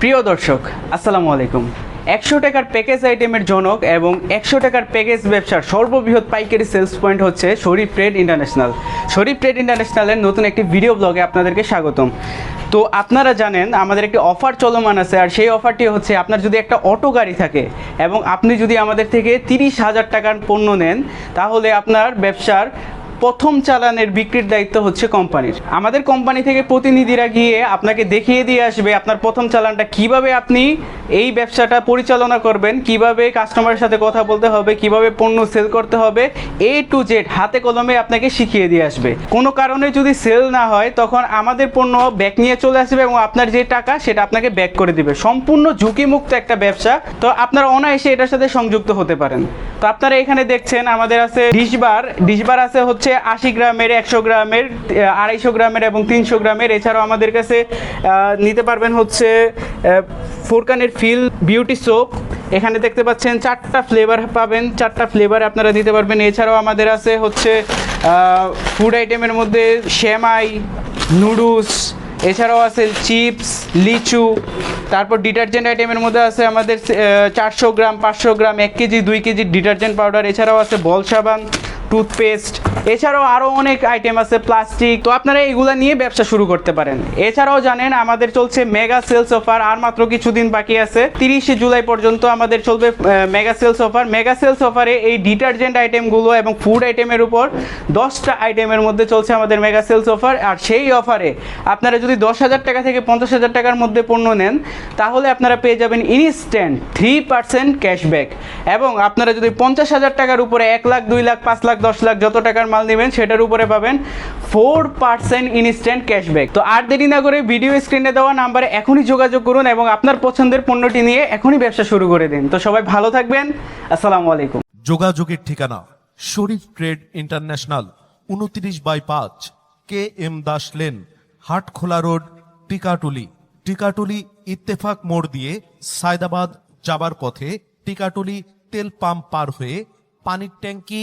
প্রিয় দর্শক, আসসালামু আলাইকুম। একশো টাকার প্যাকেজ আইটেমের জনক এবং একশো টাকার প্যাকেজ ব্যবসার সর্ববৃহৎ পাইকারি সেলস পয়েন্ট হচ্ছে Sharif trade international Sharif trade ইন্টারন্যাশনালের নতুন একটি ভিডিও ব্লগে আপনাদেরকে স্বাগতম। তো আপনারা জানেন, আমাদের একটি অফার চলমান আছে, আর সেই অফারটি হচ্ছে আপনার যদি একটা অটো গাড়ি থাকে এবং আপনি যদি আমাদের থেকে তিরিশ হাজার টাকার পণ্য নেন, তাহলে আপনার ব্যবসার প্রথম চালানের বিক্রির দায়িত্ব হচ্ছে কোম্পানির। আমাদের কোম্পানি থেকে প্রতিনিধিরা গিয়ে আপনাকে দেখিয়ে দিয়ে আসবে আপনার প্রথম চালানটা কীভাবে আপনি এই ব্যবসাটা পরিচালনা করবেন, কীভাবে কাস্টমারের সাথে কথা বলতে হবে, কীভাবে পণ্য সেল করতে হবে এ টু জেড হাতে কলমে আপনাকে শিখিয়ে দিয়ে আসবে। কোনো কারণে যদি সেল না হয়, তখন আমাদের পণ্য ব্যাক নিয়ে চলে আসবে এবং আপনার যে টাকা, সেটা আপনাকে ব্যাক করে দিবে। সম্পূর্ণ ঝুঁকিমুক্ত একটা ব্যবসা। তো আপনারা অনায়াসে এটার সাথে সংযুক্ত হতে পারেন। তো আপনারা এখানে দেখছেন, আমাদের আছে ডিশবার। ডিশবার আছে হচ্ছে আশি গ্রামের, একশো গ্রামের আড়াইশো গ্রামের এবং তিনশো গ্রামের। এছাড়াও আমাদের কাছে নিতে পারবেন হচ্ছে ফোরকানের ফিল বিউটি সোপ। এখানে দেখতে পাচ্ছেন চারটা ফ্লেভার পাবেন, চারটা ফ্লেভার আপনারা দিতে পারবেন। এছাড়াও আমাদের আছে হচ্ছে ফুড আইটেমের মধ্যে শ্যামাই নুডলস এছাড়াও আছে চিপস, লিচু, তারপর ডিটারজেন্ট আইটেমের মধ্যে আছে আমাদের চারশো গ্রাম, পাঁচশো গ্রাম, এক কেজি, দুই কেজি ডিটারজেন্ট পাউডার, এছাড়াও আছে বল সাবান টুথপেস্ট এছাড়াও আরও অনেক আইটেম আছে প্লাস্টিক তো আপনারা এগুলো নিয়ে ব্যবসা শুরু করতে পারেন। এছাড়াও জানেন, আমাদের চলছে মেগা সেলস অফার আর মাত্র কিছুদিন বাকি আছে। তিরিশে জুলাই পর্যন্ত আমাদের চলবে mega sales offer mega sales অফারে এই ডিটারজেন্ট আইটেমগুলো এবং ফুড আইটেমের উপর দশটা আইটেমের মধ্যে চলছে আমাদের মেগা সেলস অফার আর সেই অফারে আপনারা যদি দশ হাজার টাকা থেকে পঞ্চাশ হাজার টাকার মধ্যে পণ্য নেন, তাহলে আপনারা পেয়ে যাবেন ইনস্ট্যান্ট থ্রি পার্সেন্ট ক্যাশব্যাক এবং আপনারা যদি পঞ্চাশ হাজার টাকার উপরে এক লাখ, দুই লাখ, পাঁচ লাখ, দশ লাখ যত টাকার মাল নেবেন, সেটার উপরে পাবেন ফোর পার্সেন্ট ইনস্ট্যান্ট ক্যাশব্যাক তো আর দেরি না করে ভিডিও স্ক্রিনে দেওয়া নাম্বারে এখনই যোগাযোগ করুন এবং আপনার পছন্দের পণ্যটি নিয়ে এখনই ব্যবসা শুরু করে দিন। তো সবাই ভালো থাকবেন। আসসালামু আলাইকুম। যোগাযোগের ঠিকানা, শরীফ ট্রেড ইন্টারন্যাশনাল, উনত্রিশ বাই পাঁচ, K M Das lane, Hatkhola road, Tikatuli. Tikatuli Ittefaq মোড় দিয়ে সায়দাবাদ যাবার পথে টিকাটুলি তেল পাম্প পার হয়ে পানির ট্যাঙ্কি